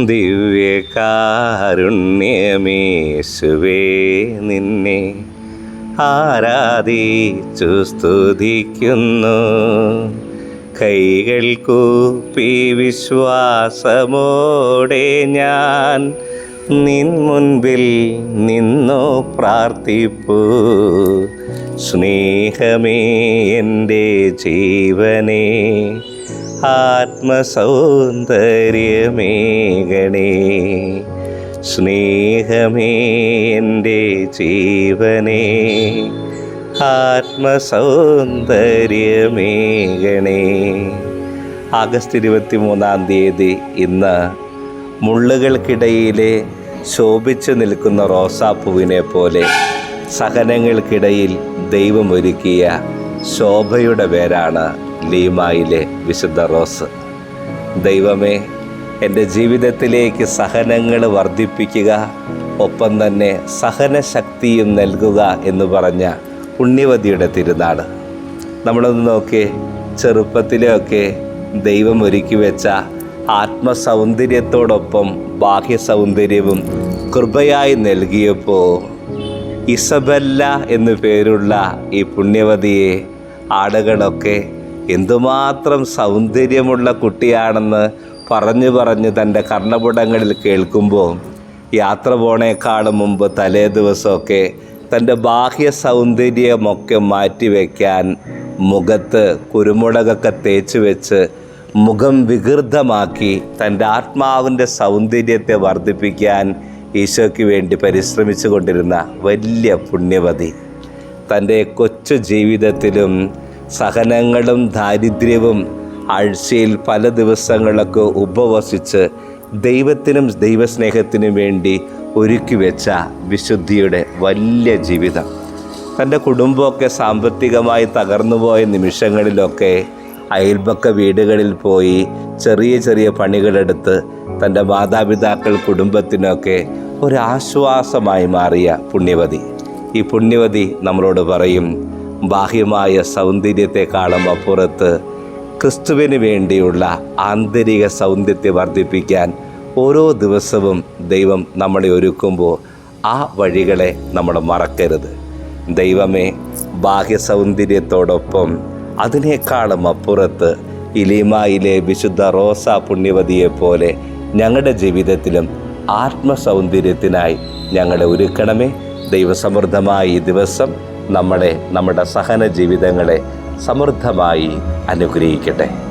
ദിവ്യകാരുണ്യമേശുവേ നിന്നെ ആരാധിച്ചു സ്തുതിക്കുന്നു. കൈകൾ കൂപ്പി വിശ്വാസമോടെ ഞാൻ നിൻ മുൻപിൽ നിന്നു പ്രാർത്ഥിപ്പു. സ്നേഹമേ എന്റെ ജീവനേ ആത്മസൗന്ദര്യമേകണേ സ്നേഹമേ എന്റെ ജീവനേ. ആത്മസൗന്ദര്യമേകണേ ആഗസ്റ്റ് ഇരുപത്തി മൂന്നാം തീയതി ഇന്ന് മുള്ളുകൾക്കിടയിലെ ശോഭിച്ചു നിൽക്കുന്ന റോസാപ്പൂവിനെ പോലെ സഹനങ്ങൾക്കിടയിൽ ദൈവമൊരുക്കിയ ശോഭയുടെ പേരാണ് ലീമായിലെ വിശുദ്ധ റോസ്. ദൈവമേ എന്റെ ജീവിതത്തിലേക്ക് സഹനങ്ങൾ വർദ്ധിപ്പിക്കുക ഒപ്പം തന്നെ സഹനശക്തിയും നൽകുക എന്ന് പറഞ്ഞ പുണ്യവതിയുടെ തിരുനാട് നമ്മളൊന്ന് നോക്കി ചെറുപ്പത്തിലൊക്കെ ദൈവം ഒരുക്കി വെച്ച ആത്മസൗന്ദര്യത്തോടൊപ്പം ബാഹ്യ സൗന്ദര്യവും കൃപയായി നൽകിയപ്പോൾ ഇസബല്ല എന്നു പേരുള്ള ഈ പുണ്യവതിയെ ആളുകളൊക്കെ എന്തുമാത്രം സൗന്ദര്യമുള്ള കുട്ടിയാണെന്ന് പറഞ്ഞു പറഞ്ഞ് തന്റെ കർണപുടങ്ങളിൽ കേൾക്കുമ്പോൾ യാത്ര പോണേക്കാളും മുമ്പ് തലേ ദിവസമൊക്കെ തന്റെ ബാഹ്യ സൗന്ദര്യമൊക്കെ മാറ്റിവെക്കാൻ മുഖത്ത് കുരുമുളകൊക്കെ തേച്ച് വെച്ച് മുഖം വികൃതമാക്കി തന്റെ ആത്മാവിന്റെ സൗന്ദര്യത്തെ വർദ്ധിപ്പിക്കാൻ ഈശോയ്ക്ക് വേണ്ടി പരിശ്രമിച്ചു കൊണ്ടിരുന്ന വലിയ പുണ്യവതി. തന്റെ കൊച്ചു ജീവിതത്തിലും സഹനങ്ങളും ദാരിദ്ര്യവും ആഴ്ചയിൽ പല ദിവസങ്ങളൊക്കെ ഉപവസിച്ച് ദൈവത്തിനും ദൈവസ്നേഹത്തിനും വേണ്ടി ഒരുക്കി വെച്ച വിശുദ്ധിയുടെ വലിയ ജീവിതം. തന്റെ കുടുംബമൊക്കെ സാമ്പത്തികമായി തകർന്നുപോയ നിമിഷങ്ങളിലൊക്കെ അയൽപക്ക വീടുകളിൽ പോയി ചെറിയ ചെറിയ പണികളെടുത്ത് തന്റെ മാതാപിതാക്കൾ കുടുംബത്തിനൊക്കെ ഒരാശ്വാസമായി മാറിയ പുണ്യവതി. ഈ പുണ്യവതി നമ്മളോട് പറയും ബാഹ്യമായ സൗന്ദര്യത്തെക്കാളും അപ്പുറത്ത് ക്രിസ്തുവിന് വേണ്ടിയുള്ള ആന്തരിക സൗന്ദര്യത്തെ വർദ്ധിപ്പിക്കാൻ ഓരോ ദിവസവും ദൈവം നമ്മളെ ഒരുക്കുമ്പോൾ ആ വഴികളെ നമ്മൾ മറക്കരുത്. ദൈവമേ ബാഹ്യ സൗന്ദര്യത്തോടൊപ്പം അതിനേക്കാളും അപ്പുറത്ത് ഇലിമായിലെ വിശുദ്ധ റോസ പുണ്യവതിയെ പോലെ ഞങ്ങളുടെ ജീവിതത്തിലും ആത്മസൗന്ദര്യത്തിനായി ഞങ്ങളെ ഒരുക്കണമേ. ദൈവസമൃദ്ധമായ ഈ ദിവസം നമ്മളെ നമ്മുടെ സഹന ജീവിതങ്ങളെ സമൃദ്ധമായി അനുഗ്രഹിക്കട്ടെ.